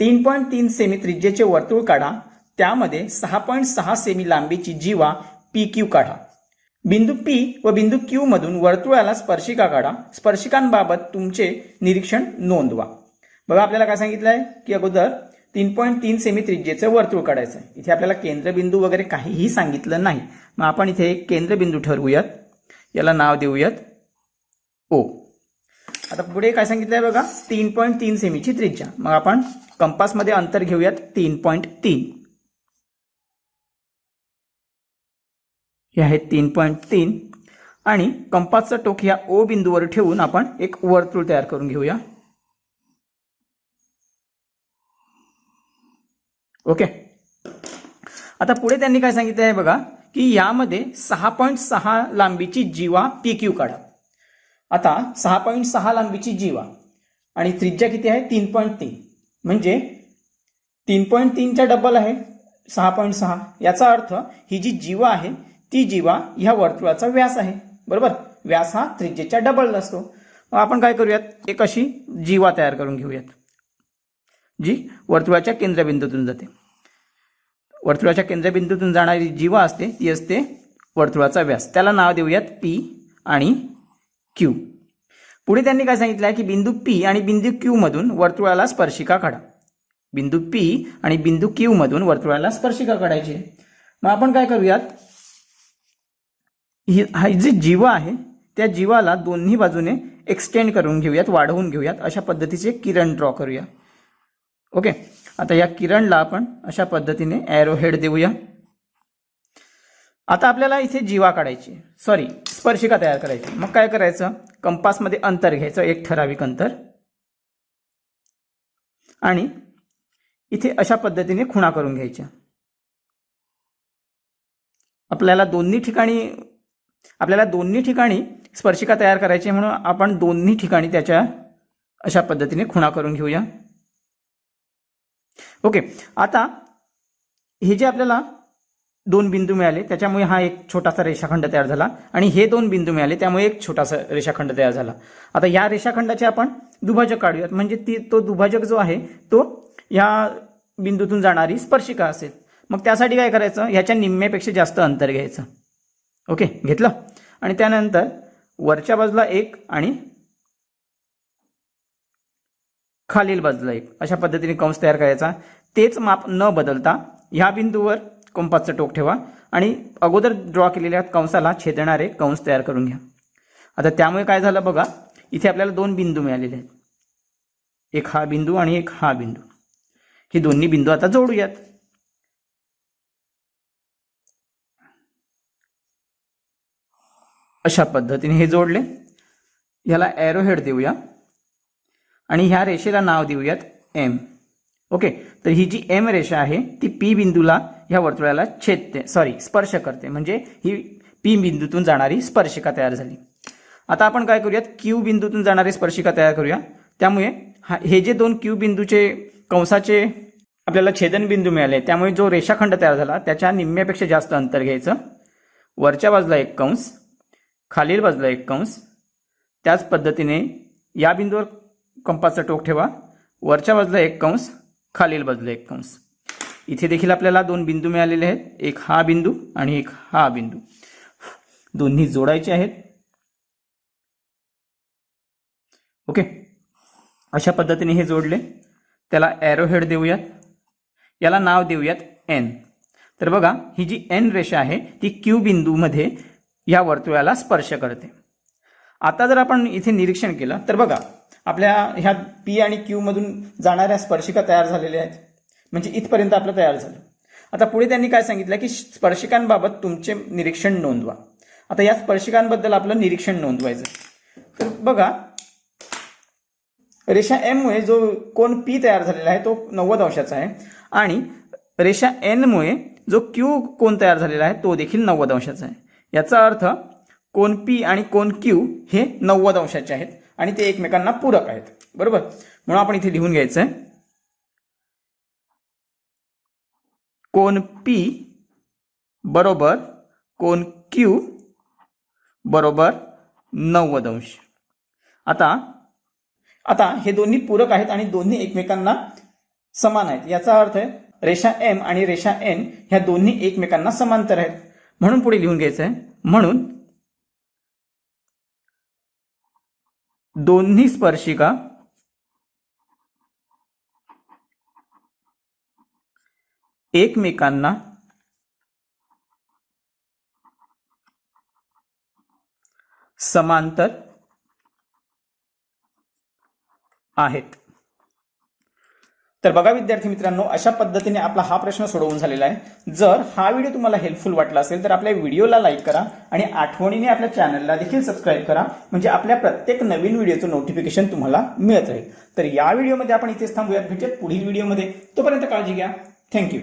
तीन पॉईंट तीन सेमी त्रिज्येचे वर्तुळ काढा. त्यामध्ये सहा पॉईंट सहा सेमी लांबीची जीवा पी क्यू काढा. बिंदू पी व बिंदू क्यू मधून वर्तुळाला स्पर्शिका काढा. स्पर्शिकांबाबत तुमचे निरीक्षण नोंदवा. बघा आपल्याला काय सांगितलं आहे की अगोदर तीन पॉईंट तीन सेमी त्रिज्येचं वर्तुळ काढायचं आहे. इथे आपल्याला केंद्रबिंदू वगैरे काहीही सांगितलं नाही. मग आपण इथे एक केंद्रबिंदू ठरवूयात. याला नाव देऊयात ओ आता पुढे काय सांगितलं आहे बघा तीन पॉईंट तीन सेमीची त्रिज्या. मग आपण कंपासमध्ये अंतर घेऊयात तीन पॉईंट तीन. हे आहे तीन पॉईंट तीन. आणि कंपासचं टोक या ओ बिंदूवर ठेवून आपण एक वर्तुळ तयार करून घेऊया. ओके. आता पुढे त्यांनी काय सांगितलं आहे बघा की यामध्ये सहा पॉईंट सहा लांबीची जीवा पी क्यू काढा. आता सहा पॉईंट सहा लांबीची जीवा आणि त्रिज्या किती आहे? तीन पॉईंट तीन. म्हणजे तीन पॉईंट तीनच्या डबल आहे सहा पॉईंट सहा. याचा अर्थ ही जी जीवा आहे ती जीवा ह्या वर्तुळाचा व्यास आहे. बरोबर? व्यास हा त्रिज्येच्या डबल असतो. मग आपण काय करूयात? एक अशी जीवा तयार करून घेऊयात जी वर्तुळाच्या केंद्रबिंदूतून जाते. वर्तुळाच्या केंद्रबिंदूतून जाणारी जीवा असते ती असते वर्तुळाचा व्यास. त्याला नाव देऊयात पी आणि क्यू पुढे त्यांनी काय सांगितलं आहे की बिंदू पी आणि बिंदू क्यू मधून वर्तुळाला स्पर्शिका काढा. बिंदू पी आणि बिंदू क्यू मधून वर्तुळाला स्पर्शिका काढायची. मग आपण काय करूयात? ही हा जी जीवा आहे त्या जीवाला दोन्ही बाजूने एक्सटेंड करून घेऊयात वाढवून घेऊयात. अशा पद्धतीचे किरण ड्रॉ करूया. ओके आता या किरणला आपण अशा पद्धतीने ॲरो हेड देऊया. आता आपल्याला इथे जीवा काढायची. सॉरी स्पर्शिका तयार करायची. मग काय करायचं? कंपासमध्ये अंतर घ्यायचं एक ठराविक अंतर. आणि इथे अशा पद्धतीने खुणा करून घ्यायच्या. आपल्याला दोन्ही ठिकाणी आपल्याला दोन्ही ठिकाणी स्पर्शिका तयार करायची म्हणून आपण दोन्ही ठिकाणी त्याच्या अशा पद्धतीने खुणा करून घेऊया. ओके आता हे जे आपल्याला दोन बिंदू मिळाले. त्याच्यामुळे हा एक छोटासा रेषाखंड तयार झाला. आणि हे दोन बिंदू मिळाले त्यामुळे एक छोटासा रेषाखंड तयार झाला. आता या रेषाखंडाचे आपण दुभाजक काढूयात. म्हणजे ती तो दुभाजक जो आहे तो या बिंदूतून जाणारी स्पर्शिका असेल. मग त्यासाठी काय करायचं? ह्याच्या निम्म्यापेक्षा जास्त अंतर घ्यायचं. ओके? घेतलं? आणि त्यानंतर वरच्या बाजूला एक आणि खालील बाजूला एक. अशा पद्धतीने कंस तयार करायचा. तेच माप न बदलता ह्या बिंदूवर कंपासचं टोक ठेवा आणि अगोदर ड्रॉ केलेल्या कंसाला छेदणारे कंस तयार करून घ्या. आता त्यामुळे काय झालं बघा इथे आपल्याला दोन बिंदू मिळालेले आहेत. एक हा बिंदू आणि एक हा बिंदू. हे दोन्ही बिंदू आता जोडूयात. अशा पद्धतीने हे जोडले. ह्याला ॲरो हेड देऊया. आणि ह्या रेषेला नाव देऊयात एम ओके? तर ही जी एम रेषा आहे ती पी बिंदूला ह्या वर्तुळाला छेदते सॉरी स्पर्श करते. म्हणजे ही पी बिंदूतून जाणारी स्पर्शिका तयार झाली. आता आपण काय करूयात? क्यू बिंदूतून जाणारी स्पर्शिका तयार करूया. त्यामुळे हा हे जे दोन क्यू बिंदूचे कंसाचे आपल्याला छेदन बिंदू मिळाले त्यामुळे जो रेषाखंड तयार झाला त्याच्या निम्म्यापेक्षा जास्त अंतर घ्यायचं. वरच्या बाजूला एक कंस खालील बाजूला एक कंस. त्याच पद्धतीने या बिंदूवर कंपासचं टोक ठेवा. वरच्या बाजूला एक कंस खालील बाजूला एक कंस. इथे देखील आपल्याला दोन बिंदू मिळालेले आहेत. एक हा बिंदू आणि एक हा बिंदू. दोन्ही जोडायचे आहेत. ओके. अशा पद्धतीने हे जोडले. त्याला ॲरो हेड देऊयात. याला नाव देऊयात एन तर बघा ही जी एन रेषा आहे ती क्यू बिंदूमध्ये या वर्तुळाला स्पर्श करते. आता जर आपण इथे निरीक्षण केलं तर बघा आपल्या ह्या पी आणि क्यू मधून जाणाऱ्या स्पर्शिका तयार झालेल्या आहेत. म्हणजे इथपर्यंत आपलं तयार झालं. आता पुढे त्यांनी काय सांगितलं की स्पर्शिकांबाबत तुमचे निरीक्षण नोंदवा. आता या स्पर्शिकांबद्दल आपलं निरीक्षण नोंदवायचं तर बघा रेषा एममुळे जो कोण पी तयार झालेला आहे तो नव्वद अंशाचा आहे. आणि रेषा एनमुळे जो क्यू कोण तयार झालेला आहे तो देखील नव्वद अंशाचा आहे. याचा अर्थ कोण पी आणि कोण क्यू हे नव्वद अंशाचे आहेत आणि ते एकमेकांना पूरक आहेत. बरोबर? म्हणून आपण इथे लिहून घ्यायचं आहे. कोन पी बरोबर कोन क्यू बरोबर नव्वद अंश आता आता हे दोन्ही पूरक आहेत आणि दोन्ही एकमेकांना समान आहेत. याचा अर्थ आहे रेषा एम आणि रेषा एन ह्या दोन्ही एकमेकांना समांतर आहेत. म्हणून पुढे लिहून घ्यायचं आहे म्हणून दोन्ही स्पर्शिका एकमेकांना समांतर आहेत. तर बघा विद्यार्थी मित्रांनो अशा पद्धतीने आपला हा प्रश्न सोडवून झालेला आहे. जर हा व्हिडिओ तुम्हाला हेल्पफुल वाटला असेल तर आपल्या व्हिडिओला लाईक करा आणि आठवणीने आपल्या चॅनलला देखील सबस्क्राईब करा. म्हणजे आपल्या प्रत्येक नवीन व्हिडिओचं नोटिफिकेशन तुम्हाला मिळत राहील. तर या व्हिडिओमध्ये आपण इथेच थांबूयात. भेटूयात पुढील व्हिडिओमध्ये. तोपर्यंत काळजी घ्या. थँक्यू